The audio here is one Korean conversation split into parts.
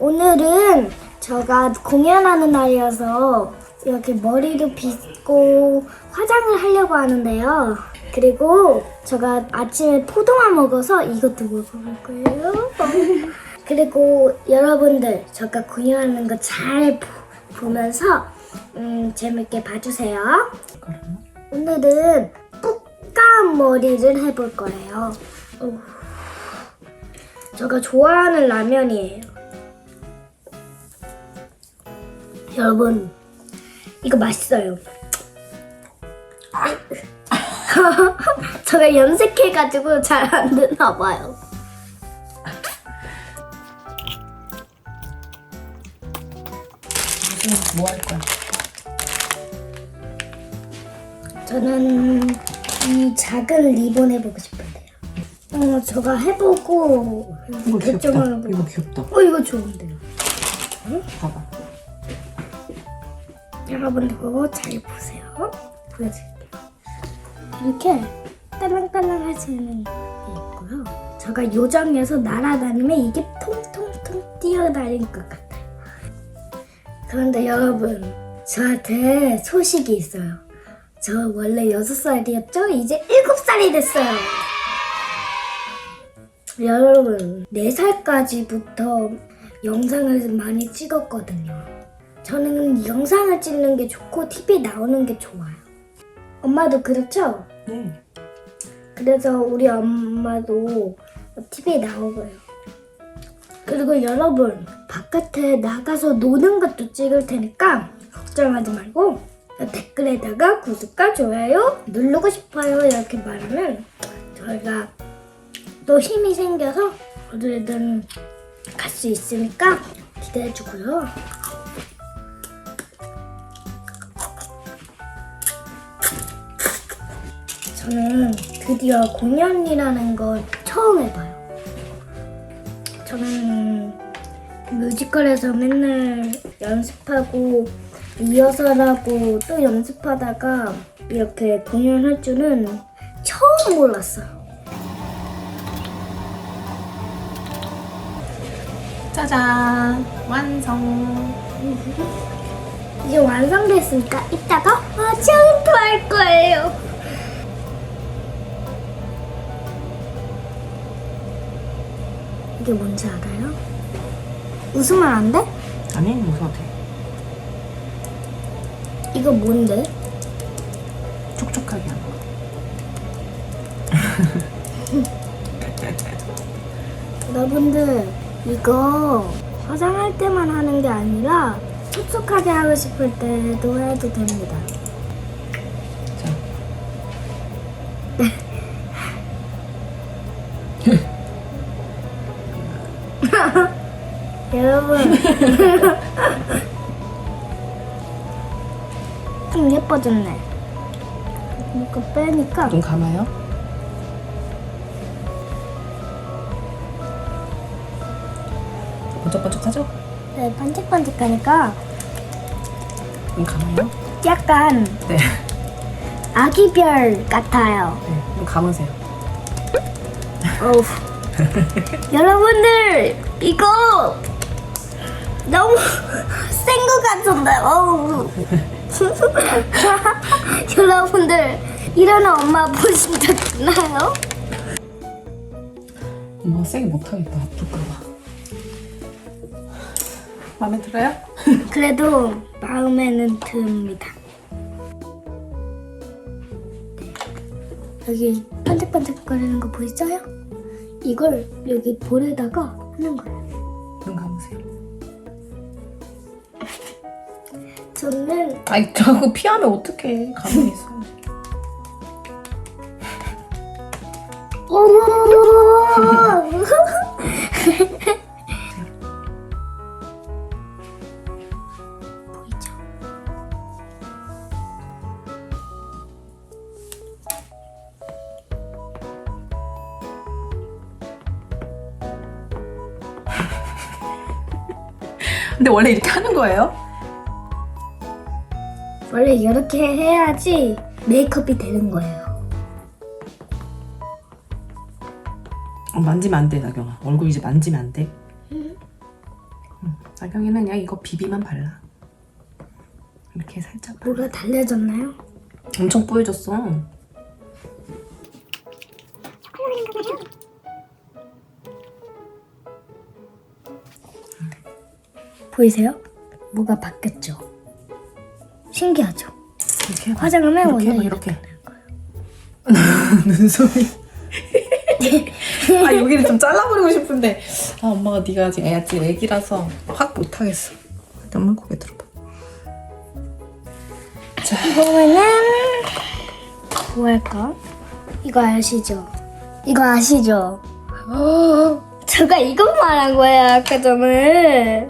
오늘은 제가 공연하는 날이어서 이렇게 머리도 빗고 화장을 하려고 하는데요. 그리고 제가 아침에 포도만 먹어서 이것도 먹어볼 거예요. 그리고 여러분들 제가 공연하는 거 잘 보면서 음, 재밌게 봐주세요. 오늘은 뿌까운 머리를 해볼 거예요. 제가 좋아하는 라면이에요. 여러분, 이거 맛있어요. 제가 염색해가지고 잘 안 되나 봐요. 뭐할 거야? 저는 이 작은 리본 해보고 싶은데요. 어, 제가 해보고 이거 귀엽다. 결정을 해보고. 이거 귀엽다. 어, 이거 좋은데요. 봐봐. 여러분들 그거 잘 보세요. 보여드릴게요. 이렇게 딸랑딸랑 있는 게 있고요. 제가 요정에서 날아다니면 이게 통통통 뛰어다닐 것 같아요. 그런데 여러분, 저한테 소식이 있어요. 저 원래 6살이었죠? 이제 7살이 됐어요. 여러분, 4살까지부터 영상을 많이 찍었거든요. 저는 영상을 찍는 게 좋고 TV 나오는 게 좋아요. 엄마도 그렇죠? 네. 그래서 우리 엄마도 TV에 나오고요. 그리고 여러분 바깥에 나가서 노는 것도 찍을 테니까 걱정하지 말고 댓글에다가 구독과 좋아요 누르고 싶어요 이렇게 말하면 저희가 또 힘이 생겨서 어디든 갈 수 있으니까 기대해 주고요. 저는 드디어 공연이라는 걸 처음 해봐요. 저는 뮤지컬에서 맨날 연습하고 리허설하고 또 연습하다가 이렇게 공연할 줄은 처음 몰랐어요. 짜잔. 완성. 이제 완성됐으니까 이따가 화장도 할 거예요. 이게 뭔지 알아요? 웃으면 안 돼? 아니, 웃어도 돼. 이거 뭔데? 촉촉하게 하는 거. 여러분들 이거 화장할 때만 하는 게 아니라 촉촉하게 하고 싶을 때도 해도 됩니다. 여러분 좀 예뻐졌네. 이거 빼니까 눈 감아요. 번쩍번쩍하죠? 네, 반짝반짝하니까 눈 감아요. 약간 네. 아기별 같아요. 네. 눈 감으세요. 어우. 여러분들 이거 너무 센 것 같은데. 어우. 여러분들 이러는 엄마 보신 적 있나요? 엄마 세게 못하겠다. 아플까봐. 마음에 들어요? 그래도 마음에는 듭니다. 여기 반짝반짝거리는 거 보이세요? 이걸 여기 볼에다가 하는 거예요. 눈 감으세요. 저는 아이, 자꾸 피하면 어떡해. 가만히 있어. 어머! 보이죠? 근데 원래 이렇게 하는 거예요? 원래 이렇게 해야지 메이크업이 되는 거예요. 어, 만지면 안 돼, 나경아. 얼굴 이제 만지면 안 돼. 음. 응. 나경이는 그냥 이거 비비만 발라. 이렇게 살짝 발라. 뭐가 달려졌나요? 엄청 뽀얘졌어. 보이세요? 뭐가 바뀌었죠? 신기하죠? 이렇게 해봐. 화장을 하면 이렇게 원래 해봐, 이렇게. 눈썹이. 아 여기를 좀 잘라버리고 싶은데 아 엄마가 네가 아직 애기라서 확 못하겠어. 잠깐만 고개 들어봐. 이거는 뭐 할까? 이거 아시죠? 이거 아시죠? 어, 제가 이것 말한 거예요 아까 전에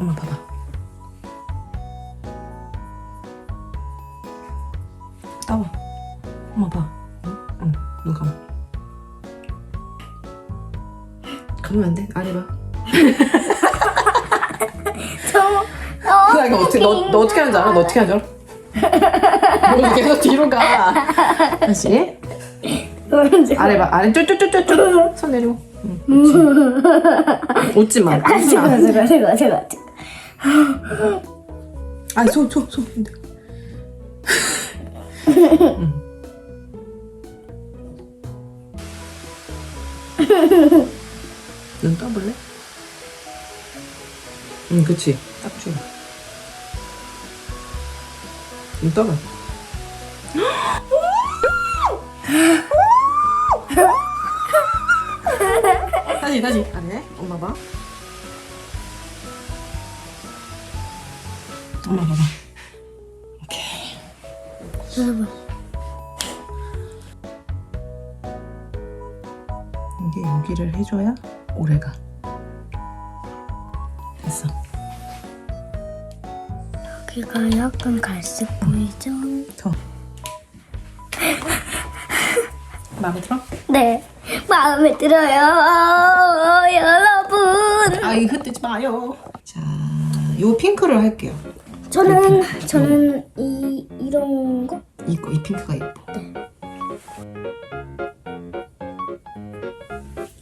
엄마 봐봐. 따와. 엄마 봐. 응? 응. 눈 감아. 감으면 안 돼. 아래 봐. 저 어, 나 이거 어떻게 너, 너 어떻게 하는지 알아? 너 어떻게 하는지 알아? 계속 뒤로 가. 다시. 아래 봐. 아래 쪼쪼쪼쪼쪼. 손 내리고. 응. 그렇지. 웃지 마. 웃지 제가 마. 제가 제가 제가 아니 손, 손, 손. 안 돼. 응. 눈 떠볼래? 응, 그치. 딱 줘. 눈 떠봐. 다시, 다시. 아래. 엄마 봐. 엄마 봐봐. 오케이. 여러분 이게 여기를 해줘야 오래가. 됐어. 여기가 약간 갈색 보이죠? 더. 마음에 들어? 네 마음에 들어요 여러분 아이 흩뜨지 마요. 자, 요 핑크를 할게요. 저는 저는 이 이런 거 이거 이 핑크가 예뻐. 네.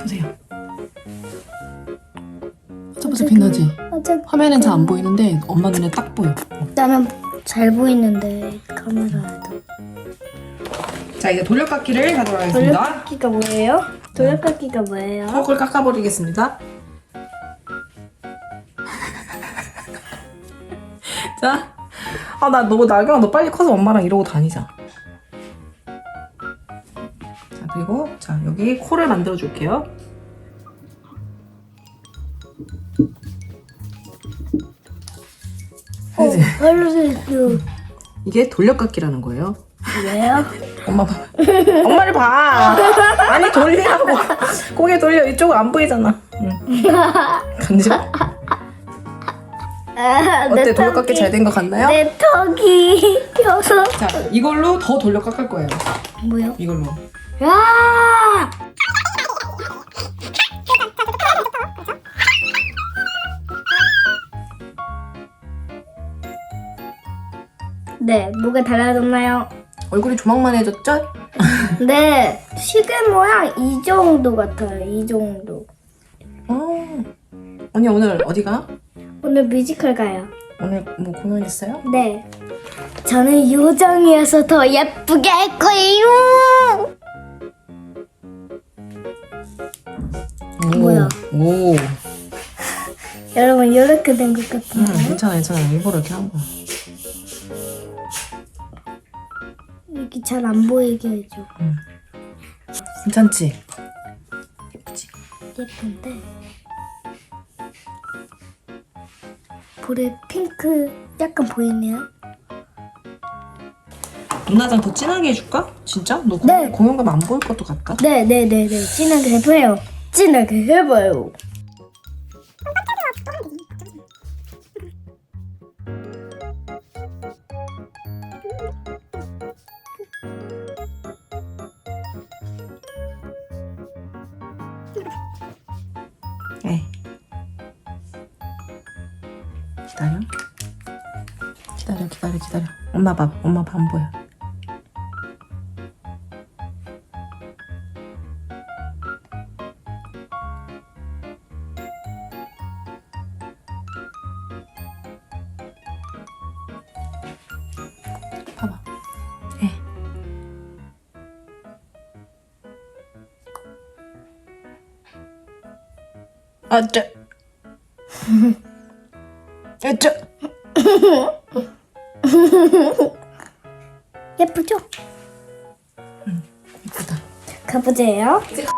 보세요. 어쩌면서 빛나지? 어제 화면엔 잘 안 보이는데 엄마 눈에 딱 보여. 나는 잘 보이는데 카메라에도 자, 이제 돌려깎기를 하도록 하겠습니다. 돌려깎기가 뭐예요? 돌려깎기가 뭐예요? 턱을 깎아버리겠습니다. 자, 아나 너무 나경아 너 빨리 커서 엄마랑 이러고 다니자. 자 그리고 자 여기 코를 만들어 줄게요. 어, 그지? 알려주세요 이게 돌려깎기라는 거예요. 왜요? 엄마 봐. 엄마를 봐. 아니 돌리라고. 고개 돌려 이쪽 안 보이잖아. 응. 간지러? 아, 어때 돌려깎기 잘된거 같나요? 내 턱이 껴서 자 이걸로 더 돌려 깎을 거예요. 뭐요? 이걸로. 야! 네, 뭐가 달라졌나요? 얼굴이 조망만해졌죠? 네, 시계 모양 이 정도 같아요. 이 정도. 어. 언니 오늘 어디가? 오늘 뮤지컬 가요. 오늘 뭐 공연 있어요? 네. 저는 요정이어서 더 예쁘게 할 거예요. 오. 뭐야? 오. 여러분 이렇게 된것 응, 같은데 괜찮아, 괜찮아. 일부러 이렇게 한 거야. 여기 잘안 보이게 해줘. 괜찮지? 예쁘지? 예쁜데 볼에 핑크 약간 보이네요. 눈화장 더 진하게 해줄까? 진짜? 너 공- 네. 공연 가면 안 보일 것도 같다. 네, 네, 네, 네. 진하게 해봐요. 진하게 해봐요. 기다려. 기다려 기다려 기다려. 엄마 봐 엄마 밥 안 보여. 예. 아, 저... 짜. 예쁘죠? 이쁘다. 가보세요. 시간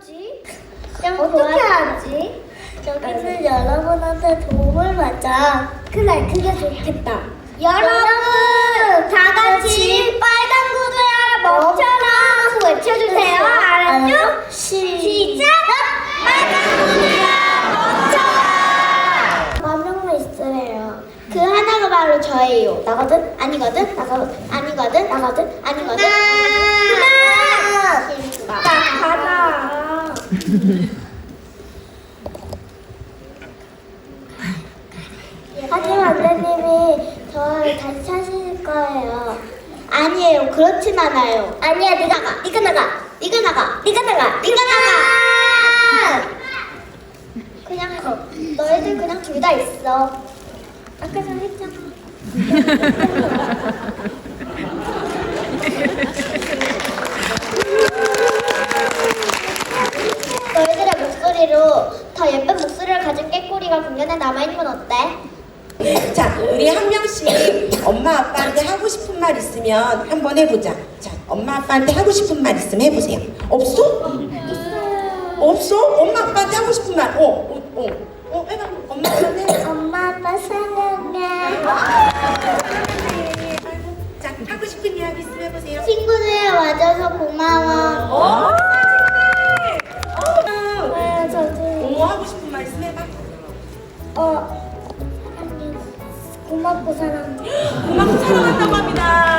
어쩌지? 어떻게 하지? 여기는 여러분한테 도움을 받자. 그래 그게 좋겠다. 여러분 다 같이 빨간 구두야 멈춰라 하고 외쳐주세요. 알았죠? 시작! 빨간 구두야 멈춰라 한 명만 있으래요. 그 하나가 바로 저예요. 나거든? 아니거든? 나거든 아니거든? 나거든? 아니거든 하나 딱 하나 하지만 선생님이 저를 다시 찾으실 거예요. 아니에요. 그렇진 않아요. 아니야. 네가 나가. 네가 나가. 네가 나가. 네가 나가. 네가 나가. 그냥 거. 너희들 그냥 둘 다 있어. 아까 전에 했잖아. 너희들의 목소리로 더 예쁜 목소리를 가진 깨꼬리가 공연에 남아있는 건 어때? 자, 우리 한 명씩 엄마 아빠한테 하고 싶은 말 있으면 한번 해보자. 자, 엄마 아빠한테 하고 싶은 말 있으면 해보세요. 없어? 없어? 엄마 아빠한테 하고 싶은 말. 어, 어, 어. 어, 해봐. 엄마 아빠한테. 엄마 아빠 사랑해. 자, 하고 싶은 이야기 있으면 해보세요. 친구들 와줘서 고마워. 어? 네, 저도 어, 하고 싶은 말 있으면 해봐. 어. 고맙고 사랑해. 고맙고 사랑한다고 합니다.